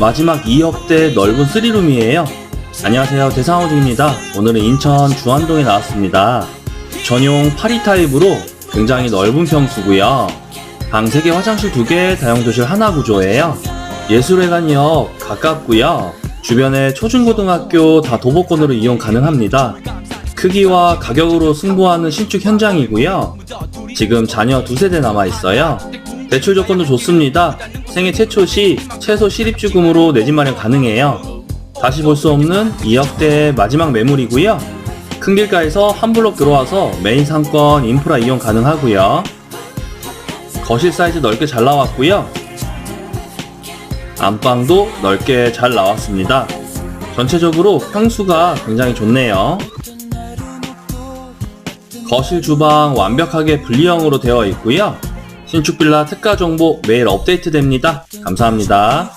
마지막 2억대 넓은 3룸이에요. 안녕하세요. 대상호중입니다. 오늘은 인천 주안동에 나왔습니다. 전용 파리 타입으로 굉장히 넓은 평수고요. 방 3개, 화장실 2개, 다용도실 하나 구조예요. 예술회관역 가깝고요. 주변에 초중고등학교 다 도보권으로 이용 가능합니다. 크기와 가격으로 승부하는 신축 현장이고요. 지금 자녀 두세대 남아 있어요. 대출 조건도 좋습니다. 생애 최초 시 최소 실입주금으로 내 집 마련 가능해요. 다시 볼 수 없는 2억대 마지막 매물이고요. 큰 길가에서 한 블록 들어와서 메인 상권 인프라 이용 가능하고요. 거실 사이즈 넓게 잘 나왔고요. 안방도 넓게 잘 나왔습니다. 전체적으로 평수가 굉장히 좋네요. 거실 주방 완벽하게 분리형으로 되어 있고요. 신축 빌라 특가 정보 매일 업데이트 됩니다. 감사합니다.